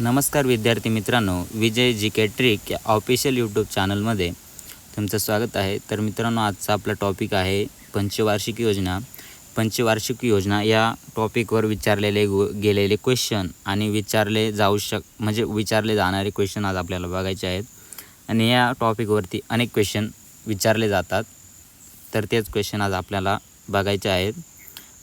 नमस्कार विद्यार्थी मित्रांनो विजय जी के ट्रिक या ऑफिशियल यूट्यूब चॅनलमध्ये तुमचं स्वागत आहे. तर मित्रांनो आजचा आपला टॉपिक आहे पंचवार्षिक योजना. पंचवार्षिक योजना या टॉपिकवर विचारलेले गो गेलेले क्वेश्चन आणि विचारले जाऊ शक म्हणजे विचारले जाणारे क्वेश्चन आज आपल्याला बघायचे आहेत. आणि या टॉपिकवरती अनेक क्वेश्चन विचारले जातात. तर तेच क्वेश्चन आज आपल्याला बघायचे आहेत.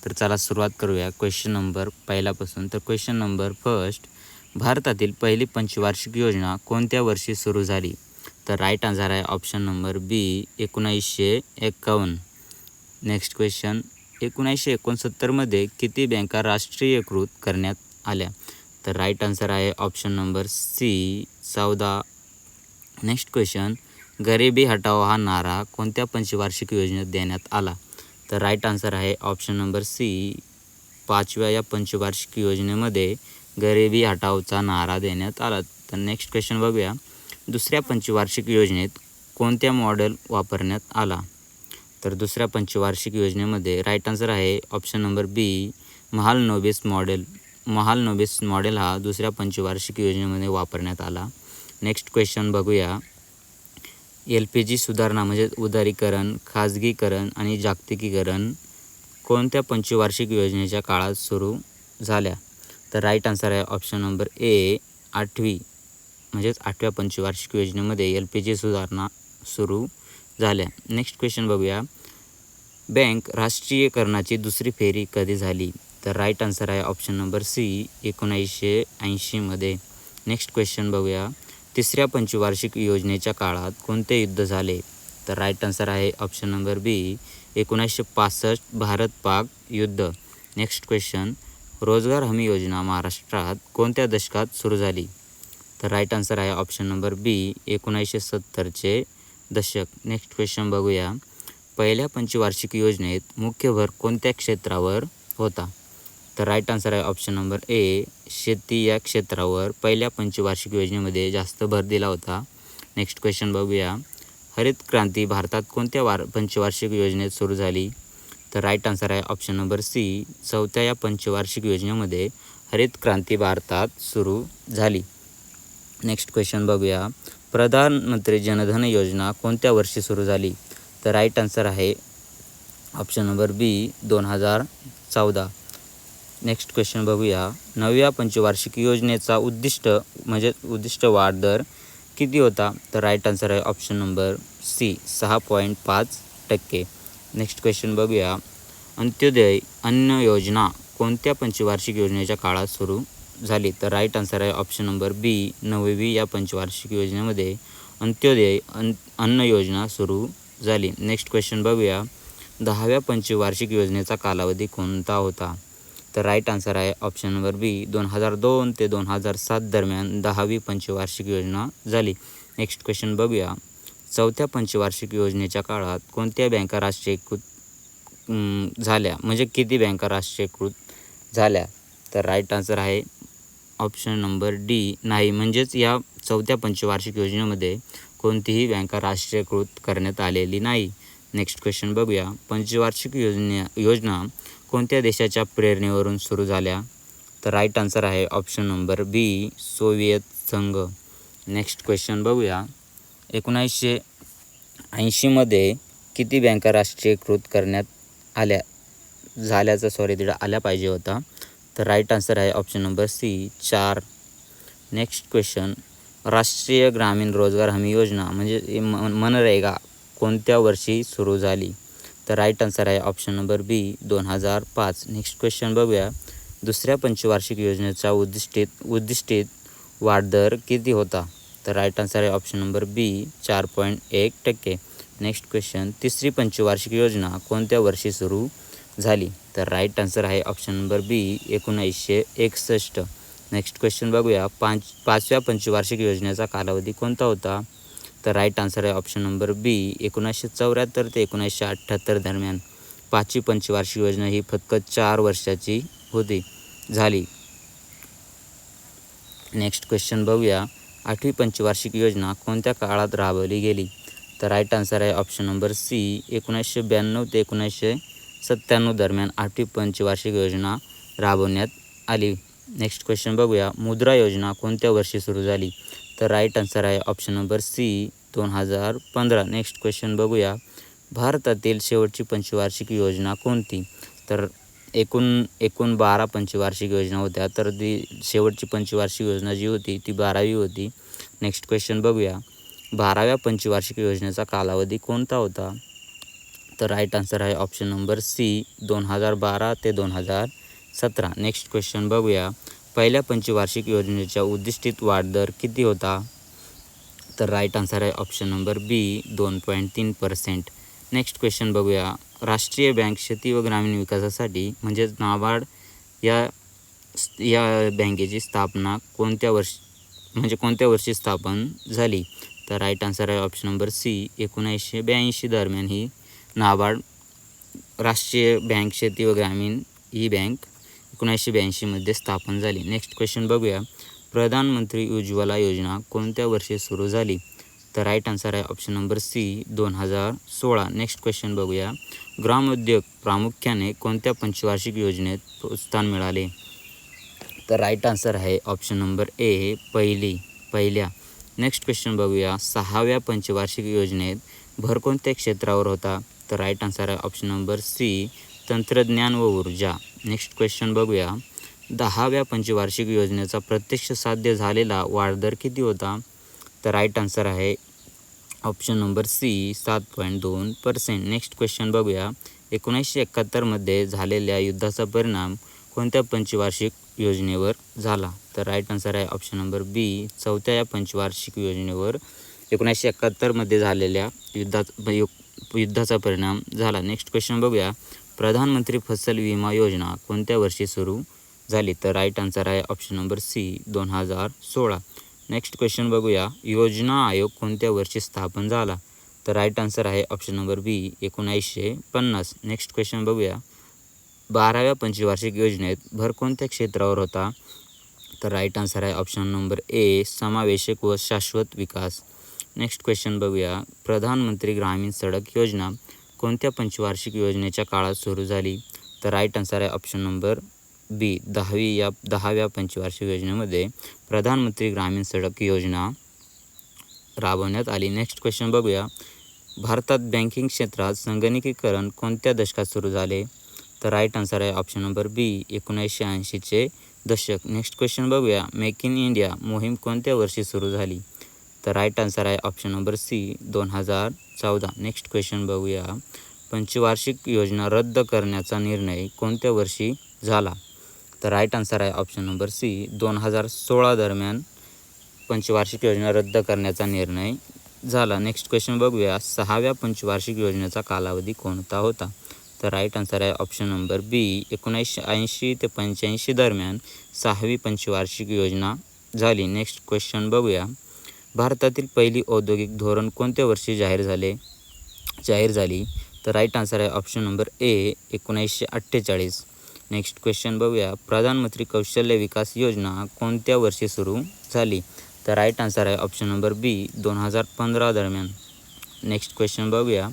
तर चला सुरुवात करूया. क्वेश्चन नंबर पहिल्यापासून. तर क्वेश्चन नंबर फर्स्ट भारतातील पहिली पंचवार्षिक योजना कोणत्या वर्षी सुरू झाली? तर राईट आन्सर आहे ऑप्शन नंबर बी एकोणीसशे एक्कावन्न नेक्स्ट क्वेश्चन एकोणीसशे एकोणसत्तरमध्ये किती बँका राष्ट्रीयकृत करण्यात आल्या? तर राईट आन्सर आहे ऑप्शन नंबर सी चौदा. नेक्स्ट क्वेश्चन गरिबी हटाओ हा नारा कोणत्या पंचवार्षिक योजनेत देण्यात आला? तर राईट आन्सर आहे ऑप्शन नंबर सी पाचव्या या पंचवार्षिक योजनेमध्ये गरिबी हटावचा नारा देण्यात आला. तर नेक्स्ट क्वेश्चन बघूया. दुसऱ्या पंचवार्षिक योजनेत कोणत्या मॉडेल वापरण्यात आला? तर दुसऱ्या पंचवार्षिक योजनेमध्ये राईट आन्सर आहे option number B Mahalanobis model Mahalanobis model हा दुसऱ्या पंचवार्षिक योजनेमध्ये वापरण्यात आला. नेक्स्ट क्वेश्चन बघूया. एल पी जी सुधारणा म्हणजे उदारीकरण खाजगीकरण आणि जागतिकीकरण कोणत्या पंचवार्षिक योजनेच्या काळात सुरू झाल्या? तर राईट आन्सर आहे ऑप्शन नंबर ए आठवी. म्हणजेच आठव्या पंचवार्षिक योजनेमध्ये एल पी जी सुधारणा सुरू झाल्या. नेक्स्ट क्वेश्चन बघूया. बँक राष्ट्रीयकरणाची दुसरी फेरी कधी झाली? तर राईट आन्सर आहे ऑप्शन नंबर सी एकोणीसशे ऐंशीमध्ये नेक्स्ट क्वेश्चन बघूया. तिसऱ्या पंचवार्षिक योजनेच्या काळात कोणते युद्ध झाले? तर राईट आन्सर आहे ऑप्शन नंबर बी एकोणीसशे पासष्ट भारत पाक युद्ध. नेक्स्ट क्वेश्चन रोजगार हमी योजना महाराष्ट्रात कोणत्या दशकात सुरू झाली? तर राईट आन्सर आहे ऑप्शन नंबर बी एकोणीसशे सत्तरचे दशक. नेक्स्ट क्वेश्चन बघूया. पहिल्या पंचवार्षिक योजनेत मुख्य भर कोणत्या क्षेत्रावर होता? तर राईट आन्सर आहे ऑप्शन नंबर ए शेती या क्षेत्रावर पहिल्या पंचवार्षिक योजनेमध्ये जास्त भर दिला होता. नेक्स्ट क्वेश्चन बघूया. हरित क्रांती भारतात कोणत्या वार पंचवार्षिक योजनेत सुरू झाली? तर राईट आन्सर आहे ऑप्शन नंबर सी चौथ्या या पंचवार्षिक योजनेमध्ये हरित क्रांती भारतात सुरू झाली. नेक्स्ट क्वेश्चन बघूया. प्रधानमंत्री जनधन योजना कोणत्या वर्षी सुरू झाली? तर राईट आन्सर आहे ऑप्शन नंबर बी दोन हजार चौदा. नेक्स्ट क्वेश्चन बघूया. नवव्या पंचवार्षिक योजनेचा उद्दिष्ट म्हणजे उद्दिष्ट वाढ दर किती होता? तर राईट आन्सर आहे ऑप्शन नंबर सी सहा पॉईंट पाच टक्के. नेक्स्ट क्वेश्चन बघूया. अंत्योदय अन्न योजना कोणत्या पंचवार्षिक योजनेच्या काळात सुरू झाली? तर राईट आन्सर आहे ऑप्शन नंबर बी नववी या पंचवार्षिक योजनेमध्ये अंत्योदय अन अन्न योजना सुरू झाली. नेक्स्ट क्वेश्चन बघूया. दहाव्या पंचवार्षिक योजनेचा कालावधी कोणता होता? तर राईट आन्सर आहे ऑप्शन नंबर बी दोन हजार दोन ते दोन हजार सात दरम्यान दहावी पंचवार्षिक योजना झाली. नेक्स्ट क्वेश्चन बघूया. चौथ्या पंचवार्षिक योजनेच्या काळात कोणत्या बँका राष्ट्रीयकृत झाल्या? म्हणजे किती बँका राष्ट्रीयकृत झाल्या? तर राईट आन्सर आहे ऑप्शन नंबर डी नाही. म्हणजेच या चौथ्या पंचवार्षिक योजनेमध्ये कोणतीही बँका राष्ट्रीयकृत करण्यात आलेली नाही. नेक्स्ट क्वेश्चन बघूया. पंचवार्षिक योजने योजना कोणत्या देशाच्या प्रेरणेवरून सुरू झाल्या? तर राईट आन्सर आहे ऑप्शन नंबर बी सोव्हिएत संघ. नेक्स्ट क्वेश्चन बघूया. एकोणीसशे ऐंशीमध्ये किती बँका राष्ट्रीयकृत करण्यात आल्या? झाल्याचा सॉरी तिथं आल्या पाहिजे होता. तर राईट आन्सर आहे ऑप्शन नंबर सी चार. नेक्स्ट क्वेश्चन राष्ट्रीय ग्रामीण रोजगार हमी योजना म्हणजे मनरेगा कोणत्या वर्षी सुरू झाली? तर राईट आन्सर आहे ऑप्शन नंबर बी दोन हजार पाच. नेक्स्ट क्वेश्चन बघूया. दुसऱ्या पंचवार्षिक योजनेचा उद्दिष्टित उद्दिष्टित वाढदर किती होता? तर राईट आन्सर आहे ऑप्शन नंबर बी चार पॉईंट एक टक्के. नेक्स्ट क्वेश्चन तिसरी पंचवार्षिक योजना कोणत्या वर्षी सुरू झाली? तर राईट आन्सर आहे ऑप्शन नंबर बी एकोणीसशे एकसष्ट. नेक्स्ट क्वेश्चन बघूया. पाच पाचव्या पंचवार्षिक योजनेचा कालावधी कोणता होता? तर राईट आन्सर आहे ऑप्शन नंबर बी एकोणीसशे चौऱ्याहत्तर ते एकोणीसशे अठ्ठ्याहत्तर दरम्यान. पाचवी पंचवार्षिक योजना ही फक्त चार वर्षाची होती झाली. नेक्स्ट क्वेश्चन बघूया. आठवी पंचवार्षिक योजना कोणत्या काळात राबवली गेली? तर राईट आन्सर आहे ऑप्शन नंबर सी एकोणीसशे ब्याण्णव ते एकोणीसशे सत्त्याण्णव दरम्यान आठवी पंचवार्षिक योजना राबवण्यात आली. नेक्स्ट क्वेश्चन बघूया. मुद्रा योजना कोणत्या वर्षी सुरू झाली? तर राईट आन्सर आहे ऑप्शन नंबर सी दोन हजार पंधरा. नेक्स्ट क्वेश्चन बघूया. भारतातील शेवटची पंचवार्षिक योजना कोणती? तर एकूण एकूण बारा पंचवार्षिक योजना होत्या. तर ती शेवटची पंचवार्षिक योजना जी होती ती बारावी होती. नेक्स्ट क्वेश्चन बघूया. बाराव्या पंचवार्षिक योजनेचा कालावधी कोणता होता? तर राईट आन्सर आहे ऑप्शन नंबर सी दोन हजार बारा ते दोन हजार सतरा. नेक्स्ट क्वेश्चन बघूया. पहिल्या पंचवार्षिक योजनेच्या उद्दिष्टित वाढदर किती होता? तर राईट आन्सर आहे ऑप्शन नंबर बी दोन पॉईंट तीन पर्सेंट नेक्स्ट क्वेश्चन बघूया. राष्ट्रीय बँक शेती व ग्रामीण विकासासाठी म्हणजेच नाबार्ड या या बँकेची स्थापना कोणत्या वर्षी म्हणजे कोणत्या वर्षी स्थापन झाली? तर राईट आन्सर आहे ऑप्शन नंबर सी एकोणीसशे ब्याऐंशी दरम्यान ही नाबार्ड राष्ट्रीय बँक शेती व ग्रामीण ही बँक एकोणीसशे ब्याऐंशीमध्ये स्थापन झाली. नेक्स्ट क्वेश्चन बघूया. प्रधानमंत्री उज्ज्वला योजना कोणत्या वर्षी सुरू झाली? तर राईट आन्सर आहे ऑप्शन नंबर सी दोन हजार सोळा. नेक्स्ट क्वेश्चन बघूया. ग्रामोद्योग प्रामुख्याने कोणत्या पंचवार्षिक योजनेत प्रोत्साहन मिळाले? तर राईट आन्सर आहे ऑप्शन नंबर ए पहिली पहिल्या. नेक्स्ट क्वेश्चन बघूया. सहाव्या पंचवार्षिक योजनेत भर कोणत्या क्षेत्रावर होता? तर राईट आन्सर आहे ऑप्शन नंबर सी तंत्रज्ञान व ऊर्जा. नेक्स्ट क्वेश्चन बघूया. दहाव्या पंचवार्षिक योजनेचा प्रत्यक्ष साध्य झालेला वाढदर किती होता? तर राईट आन्सर आहे ऑप्शन नंबर सी सात पॉईंट दोन पर्सेंट नेक्स्ट क्वेश्चन बघूया. एकोणीसशे एकाहत्तरमध्ये झालेल्या युद्धाचा परिणाम कोणत्या पंचवार्षिक योजनेवर झाला? तर राईट आन्सर आहे ऑप्शन नंबर बी चौथ्या या पंचवार्षिक योजनेवर एकोणीसशे एकाहत्तरमध्ये झालेल्या युद्धात यु- युद्धाचा परिणाम झाला. नेक्स्ट क्वेश्चन बघूया. प्रधानमंत्री फसल विमा योजना कोणत्या वर्षी सुरू झाली? तर राईट आन्सर आहे ऑप्शन नंबर सी दोन हजार सोळा. नेक्स्ट क्वेश्चन बघूया. योजना आयोग कोणत्या वर्षी स्थापन झाला? तर राईट आन्सर आहे ऑप्शन नंबर बी एकोणावीसशे पन्नास. नेक्स्ट क्वेश्चन बघूया. बाराव्या पंचवार्षिक योजनेत भर कोणत्या क्षेत्रावर होता? तर राईट आन्सर आहे ऑप्शन नंबर ए समावेशक व शाश्वत विकास. नेक्स्ट क्वेश्चन बघूया. प्रधानमंत्री ग्रामीण सडक योजना कोणत्या पंचवार्षिक योजनेच्या काळात सुरू झाली? तर राईट आन्सर आहे ऑप्शन नंबर बी दहावी या दहाव्या पंचवार्षिक योजनेमध्ये प्रधानमंत्री ग्रामीण सडक योजना राबवण्यात आली. नेक्स्ट क्वेश्चन बघूया. भारतात बँकिंग क्षेत्रात संगणकीकरण कोणत्या दशकात सुरू झाले? तर राईट आन्सर आहे ऑप्शन नंबर बी एकोणीसशे ऐंशीचे दशक. नेक्स्ट क्वेश्चन बघूया. मेक इन इंडिया मोहीम कोणत्या वर्षी सुरू झाली? तर राईट आन्सर आहे ऑप्शन नंबर सी दोन हजार चौदा. नेक्स्ट क्वेश्चन बघूया. पंचवार्षिक योजना रद्द करण्याचा निर्णय कोणत्या वर्षी झाला? तर राईट आन्सर आहे ऑप्शन नंबर सी दोन हजार सोळा दरम्यान पंचवार्षिक योजना रद्द करण्याचा निर्णय झाला. नेक्स्ट क्वेश्चन बघूया. सहाव्या पंचवार्षिक योजनेचा कालावधी कोणता होता? तर राईट आन्सर आहे ऑप्शन नंबर बी एकोणीसशे ऐंशी ते पंच्याऐंशी दरम्यान सहावी पंचवार्षिक योजना झाली. नेक्स्ट क्वेश्चन बघूया. भारतातील पहिली औद्योगिक धोरण कोणत्या वर्षी जाहीर झाले? जाहीर झाली. तर राईट आन्सर आहे ऑप्शन नंबर ए एकोणीसशे अठ्ठेचाळीस. नेक्स्ट क्वेश्चन बघूया. प्रधानमंत्री कौशल्य विकास योजना कोणत्या वर्षी सुरू झाली? तर राईट आन्सर आहे ऑप्शन नंबर बी दोन हजार पंधरा दरम्यान. नेक्स्ट क्वेश्चन बघूया.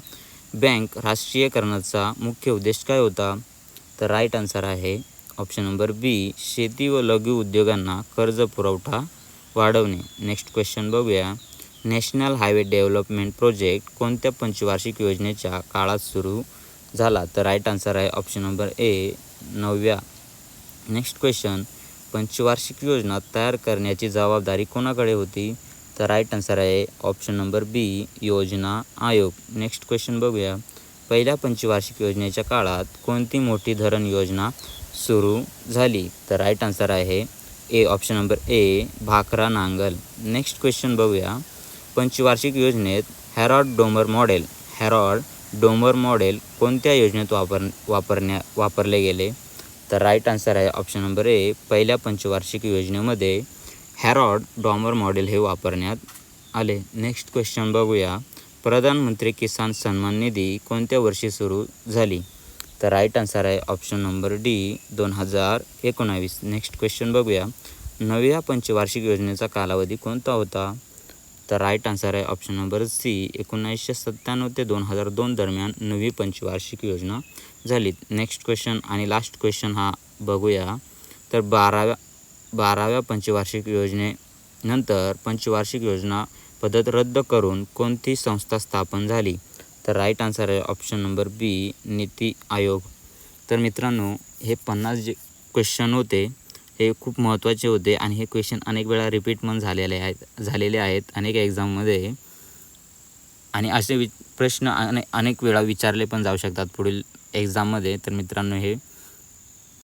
बँक राष्ट्रीयकरणाचा मुख्य उद्देश काय होता? तर राईट आन्सर आहे ऑप्शन नंबर बी शेती व लघु उद्योगांना कर्ज पुरवठा वाढवणे. नेक्स्ट क्वेश्चन बघूया. नॅशनल हायवे डेव्हलपमेंट प्रोजेक्ट कोणत्या पंचवार्षिक योजनेच्या काळात सुरू झाला? तर राईट आन्सर आहे ऑप्शन नंबर ए नवव्या. नेक्स्ट क्वेश्चन पंचवार्षिक योजना तयार करण्याची जबाबदारी कोणाकडे होती? तर राईट आन्सर आहे ऑप्शन नंबर बी योजना आयोग. नेक्स्ट क्वेश्चन बघूया. पहिल्या पंचवार्षिक योजनेच्या काळात कोणती मोठी धरण योजना सुरू झाली? तर राईट आन्सर आहे A option number A Bhakra Nangal. Next question बघूया. पंचवार्षिक योजनेत Harrod Domar model Harrod Domar model कोणत्या योजनेत वापर वापरण्या वापरले गेले? तर राईट आन्सर आहे ऑप्शन नंबर ए पहिल्या पंचवार्षिक योजनेमध्ये हॅरॉड डॉमर मॉडेल हे वापरण्यात आले. नेक्स्ट क्वेश्चन बघूया. प्रधानमंत्री किसान सन्मान निधी कोणत्या वर्षी सुरू झाली? तर राईट आन्सर आहे ऑप्शन नंबर डी दोन हजार एकोणावीस. नेक्स्ट क्वेश्चन बघूया. नव्या पंचवार्षिक योजनेचा कालावधी कोणता होता? तर राईट आन्सर आहे ऑप्शन नंबर सी एकोणीसशे सत्त्याण्णव ते दोन हजार दोन दरम्यान नवी पंचवार्षिक योजना झाली. नेक्स्ट क्वेश्चन आणि लास्ट क्वेश्चन हा बघूया. तर बाराव्या बाराव्या पंचवार्षिक योजनेनंतर पंचवार्षिक योजना पद्धत रद्द करून कोणती संस्था स्थापन झाली? तर राईट आन्सर आहे option number B NITI Aayog. तर मित्रांनो हे पन्नास जे क्वेश्चन होते हे खूप महत्त्वाचे होते आणि हे क्वेश्चन अनेक वेळा रिपीट पण झालेले आहेत झालेले आहेत. अनेक एक्झाममध्ये आणि असे वि प्रश्न अने अनेक वेळा विचारले पण जाऊ शकतात पुढील एक्झाममध्ये तर मित्रांनो हे